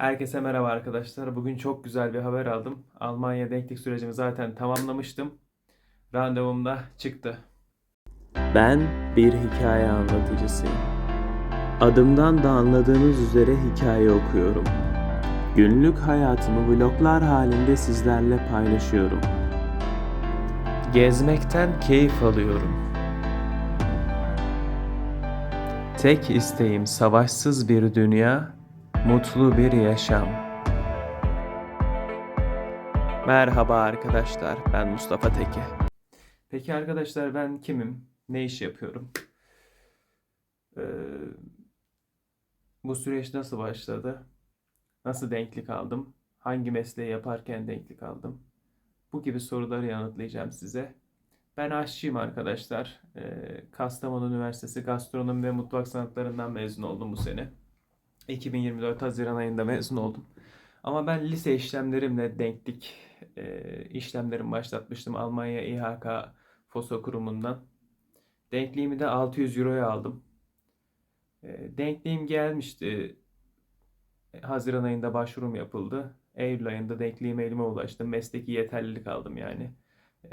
Herkese merhaba arkadaşlar. Bugün çok güzel bir haber aldım. Almanya denklik sürecimi zaten tamamlamıştım. Randevum da çıktı. Ben bir hikaye anlatıcısıyım. Adımdan da anladığınız üzere hikaye okuyorum. Günlük hayatımı vloglar halinde sizlerle paylaşıyorum. Gezmekten keyif alıyorum. Tek isteğim savaşsız bir dünya, mutlu bir yaşam. Merhaba arkadaşlar, ben Mustafa Teke. Peki arkadaşlar ben kimim? Ne iş yapıyorum? Ee, bu süreç nasıl başladı? Nasıl denklik aldım? Hangi mesleği yaparken denklik aldım? Bu gibi soruları yanıtlayacağım size. Ben aşçıyım arkadaşlar. Ee, Kastamonu Üniversitesi Gastronomi ve Mutfak Sanatlarından mezun oldum bu sene. 2024 Haziran ayında mezun oldum. Ama ben lise işlemlerimle denklik e, işlemlerimi başlatmıştım Almanya İHK FOSO kurumundan. Denkliğimi de 600 euroya aldım. E, denkliğim gelmişti. E, Haziran ayında başvurum yapıldı. Eylül ayında denkliğim elime ulaştı. Mesleki yeterlilik aldım yani.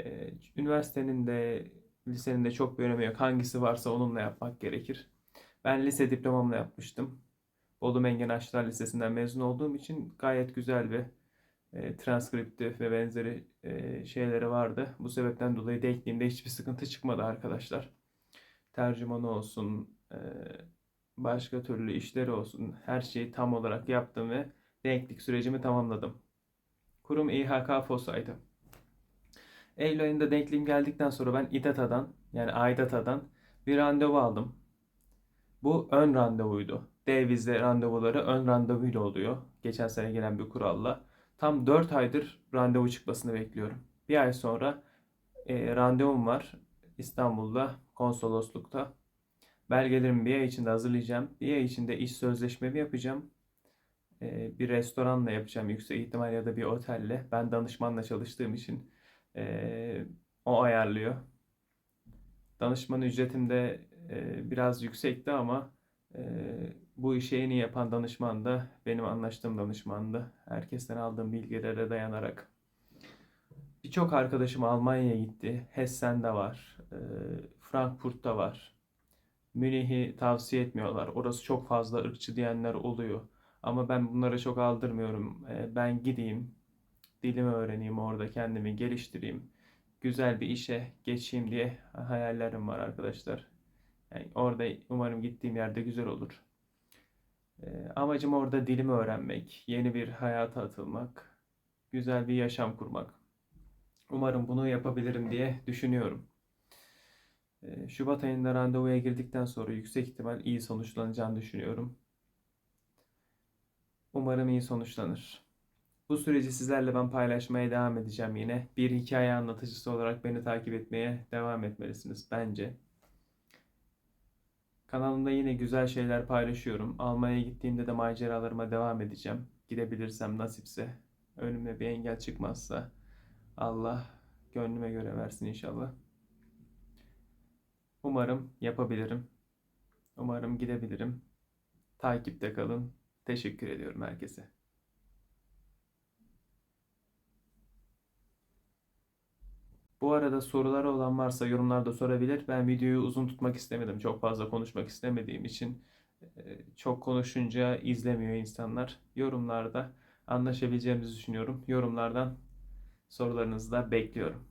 E, üniversitenin de lisenin de çok bir önemi yok. Hangisi varsa onunla yapmak gerekir. Ben lise diplomamla yapmıştım. Bolu Mengen Aşçılar Lisesi'nden mezun olduğum için gayet güzel bir e, transkripti ve benzeri e, şeyleri vardı. Bu sebepten dolayı denkliğimde hiçbir sıkıntı çıkmadı arkadaşlar. Tercümanı olsun, e, başka türlü işleri olsun her şeyi tam olarak yaptım ve denklik sürecimi tamamladım. Kurum İHK FOSA'ydı. Eylül ayında denkliğim geldikten sonra ben İDATA'dan yani AYDATA'dan bir randevu aldım. Bu ön randevuydu. D vize randevuları ön randevuyla oluyor. Geçen sene gelen bir kuralla. Tam 4 aydır randevu çıkmasını bekliyorum. Bir ay sonra e, randevum var İstanbul'da konsoloslukta. Belgelerimi bir ay içinde hazırlayacağım. Bir ay içinde iş sözleşmemi yapacağım. E, bir restoranla yapacağım yüksek ihtimal ya da bir otelle. Ben danışmanla çalıştığım için e, o ayarlıyor. Danışman ücretim de e, biraz yüksekti ama bu işi en iyi yapan danışman da benim anlaştığım danışmandı. Herkesten aldığım bilgilere dayanarak. Birçok arkadaşım Almanya'ya gitti. Hessen'de var. e, Frankfurt'ta var. Münih'i tavsiye etmiyorlar. Orası çok fazla ırkçı diyenler oluyor. Ama ben bunlara çok aldırmıyorum. E, ben gideyim, dilimi öğreneyim orada, kendimi geliştireyim. Güzel bir işe geçeyim diye hayallerim var arkadaşlar. Yani orada umarım gittiğim yerde güzel olur. Ee, amacım orada dilimi öğrenmek, yeni bir hayata atılmak, güzel bir yaşam kurmak. Umarım bunu yapabilirim diye düşünüyorum. Ee, Şubat ayında randevuya girdikten sonra yüksek ihtimal iyi sonuçlanacağını düşünüyorum. Umarım iyi sonuçlanır. Bu süreci sizlerle ben paylaşmaya devam edeceğim yine. Bir hikaye anlatıcısı olarak beni takip etmeye devam etmelisiniz bence. Kanalımda yine güzel şeyler paylaşıyorum. Almanya'ya gittiğimde de maceralarıma devam edeceğim. Gidebilirsem nasipse. Önüme bir engel çıkmazsa Allah gönlüme göre versin inşallah. Umarım yapabilirim. Umarım gidebilirim. Takipte kalın. Teşekkür ediyorum herkese. Bu arada soruları olan varsa yorumlarda sorabilir. Ben videoyu uzun tutmak istemedim. Çok fazla konuşmak istemediğim için e, çok konuşunca izlemiyor insanlar. Yorumlarda anlaşabileceğimizi düşünüyorum. Yorumlardan sorularınızı da bekliyorum.